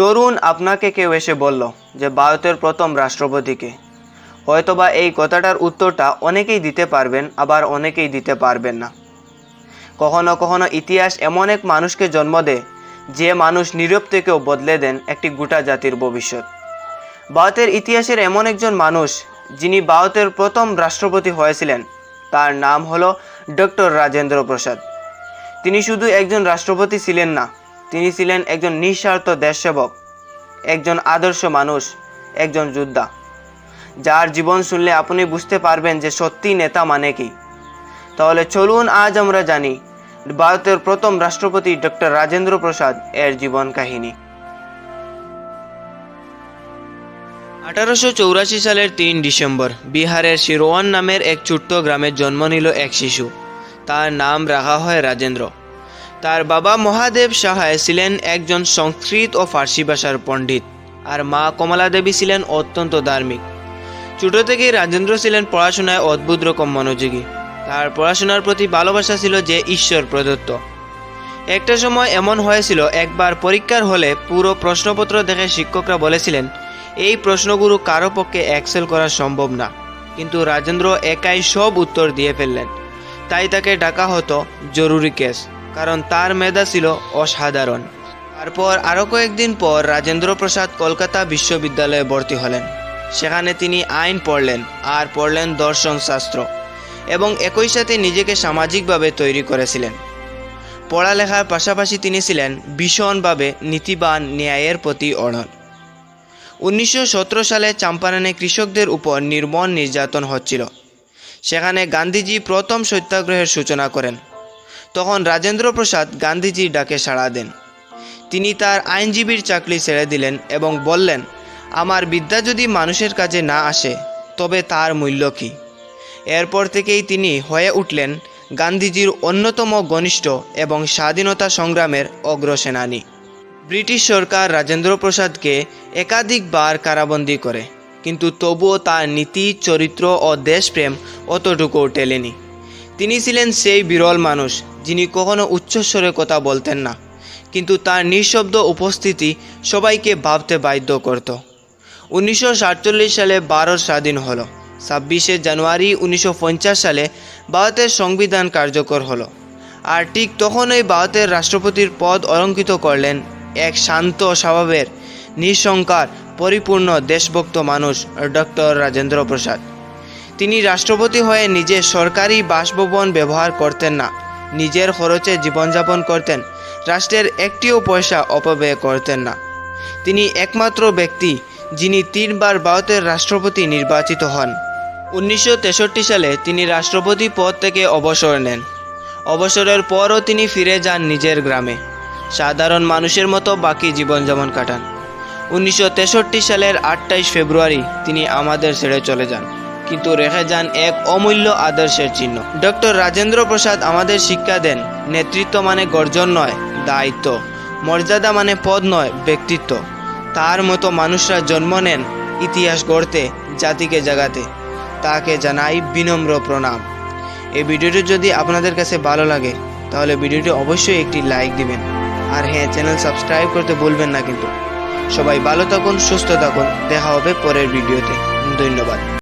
ধরুন আপনাকে কেউ এসে বলল যে ভারতের প্রথম রাষ্ট্রপতিকে। হয়তোবা এই কথাটার উত্তরটা অনেকেই দিতে পারবেন, আবার অনেকেই দিতে পারবেন না। কখনো কখনো ইতিহাস এমন এক মানুষকে জন্ম দেয়, যে মানুষ নীরব থেকেও বদলে দেন একটি গোটা জাতির ভবিষ্যৎ। ভারতের ইতিহাসের এমন একজন মানুষ, যিনি ভারতের প্রথম রাষ্ট্রপতি হয়েছিলেন, তার নাম হলো ডক্টর রাজেন্দ্র প্রসাদ। তিনি শুধু একজন রাষ্ট্রপতি ছিলেন না তিনি ছিলেন একজন নিঃস্বার্থ দেশসেবক, একজন আদর্শ মানুষ, একজন যোদ্ধা। যার জীবন শুনলে আপনি বুঝতে পারবেন যে সত্যি নেতা মানে কি। তাহলে চলুন আজ আমরা জানি ভারতের প্রথম রাষ্ট্রপতি ডক্টর রাজেন্দ্র প্রসাদ এর জীবন কাহিনী। আঠারোশো চৌরাশি সালের তিন ডিসেম্বর বিহারের শিরোয়ান নামের এক ছোট্ট গ্রামে জন্ম নিল এক শিশু। তার নাম রাখা হয় রাজেন্দ্র। তার বাবা মহাদেব সাহায় ছিলেন একজন সংস্কৃত ও ফার্সি ভাষার পণ্ডিত, আর মা কমলা দেবী ছিলেন অত্যন্ত ধার্মিক। ছোট থেকেই রাজেন্দ্র ছিলেন পড়াশোনায় অদ্ভুত রকম মনোযোগী। তার পড়াশোনার প্রতি ভালোবাসা ছিল যে ঈশ্বর প্রদত্ত। একটা সময় এমন হয়েছিল, একবার পরীক্ষার হলে পুরো প্রশ্নপত্র দেখে শিক্ষকরা বলেছিলেন, এই প্রশ্নগুলো কারও পক্ষে এক্সেল করা সম্ভব না। কিন্তু রাজেন্দ্র একাই সব উত্তর দিয়ে ফেললেন। তাই তাকে ডাকা হতো জরুরি কেস। কারণ তার মেধা ছিল অসাধারণ। তারপর আরও কয়েকদিন পর রাজেন্দ্র প্রসাদ কলকাতা বিশ্ববিদ্যালয়ে ভর্তি হলেন। সেখানে তিনি আইন পড়লেন, আর পড়লেন দর্শন শাস্ত্র এবং একই সাথে নিজেকে সামাজিকভাবে তৈরি করেছিলেন। পড়ালেখার পাশাপাশি তিনি ছিলেন ভীষণভাবে নীতিবান ন্যায়ের প্রতি অড়ল উনিশশো সালে চাম্পারনে কৃষকদের উপর নির্মম নির্যাতন হচ্ছিল। সেখানে গান্ধীজি প্রথম সত্যাগ্রহের সূচনা করেন। তখন রাজেন্দ্র প্রসাদ গান্ধীজির ডাকে সাড়া দেন। তিনি তার আইনজীবীর চাকরি ছেড়ে দিলেন এবং বললেন, আমার বিদ্যা যদি মানুষের কাজে না আসে, তবে তার মূল্য কী? এরপর থেকেই তিনি হয়ে উঠলেন গান্ধীজির অন্যতম ঘনিষ্ঠ এবং স্বাধীনতা সংগ্রামের অগ্রসেনানী। ব্রিটিশ সরকার রাজেন্দ্র প্রসাদকে একাধিকবার কারাবন্দি করে, কিন্তু তবুও তার নীতি, চরিত্র ও দেশপ্রেম অতটুকু টেলেনি। তিনি ছিলেন সেই বিরল মানুষ যিনি কখনো উচ্চস্বরে কথা বলতেন না, কিন্তু তার নিঃশব্দ উপস্থিতি সবাইকে ভাবতে বাধ্য করত। উনিশশো সাতচল্লিশ সালে ভারত স্বাধীন হলো, ছাব্বিশে জানুয়ারি উনিশশো পঞ্চাশ সালে ভারতের সংবিধান কার্যকর হলো, আর ঠিক তখনই ভারতের রাষ্ট্রপতির পদ অলঙ্কিত করলেন এক শান্ত, স্বভাবের, নিঃসংকার, পরিপূর্ণ, দেশভক্ত মানুষ ডক্টর রাজেন্দ্র প্রসাদ। তিনি রাষ্ট্রপতি হয়ে নিজের সরকারি বাসভবন ব্যবহার করতেন না নিজের খরচে জীবনযাপন করতেন। রাষ্ট্রের একটিও পয়সা অপব্যয় করতেন না। তিনি একমাত্র ব্যক্তি যিনি তিনবার ভারতের রাষ্ট্রপতি নির্বাচিত হন। উনিশশো তেষট্টি সালে তিনি রাষ্ট্রপতি পদ থেকে অবসর নেন। অবসরের পরও তিনি ফিরে যান নিজের গ্রামে। সাধারণ মানুষের মতো বাকি জীবনযাপন কাটান। উনিশশো তেষট্টি সালের আটাইশ ফেব্রুয়ারি তিনি আমাদের ছেড়ে চলে যান। কিন্তু রেখে যান এক অমূল্য আদর্শের চিহ্ন। ডক্টর রাজেন্দ্র প্রসাদ আমাদের শিক্ষা দেন, নেতৃত্ব মানে গর্জন নয়, দায়িত্ব। মর্যাদা মানে পদ নয়, ব্যক্তিত্ব। তার মতো মানুষরা জন্ম নেন ইতিহাস গড়তে, জাতিকে জাগাতে। তাকে জানাই বিনম্র প্রণাম। এই ভিডিওটি যদি আপনাদের কাছে ভালো লাগে, তাহলে ভিডিওটি অবশ্যই একটি লাইক দিবেন। আর হ্যাঁ চ্যানেল সাবস্ক্রাইব করতে ভুলবেন না কিন্তু। সবাই ভালো থাকুন, সুস্থ থাকুন। দেখা হবে পরের ভিডিওতে। ধন্যবাদ।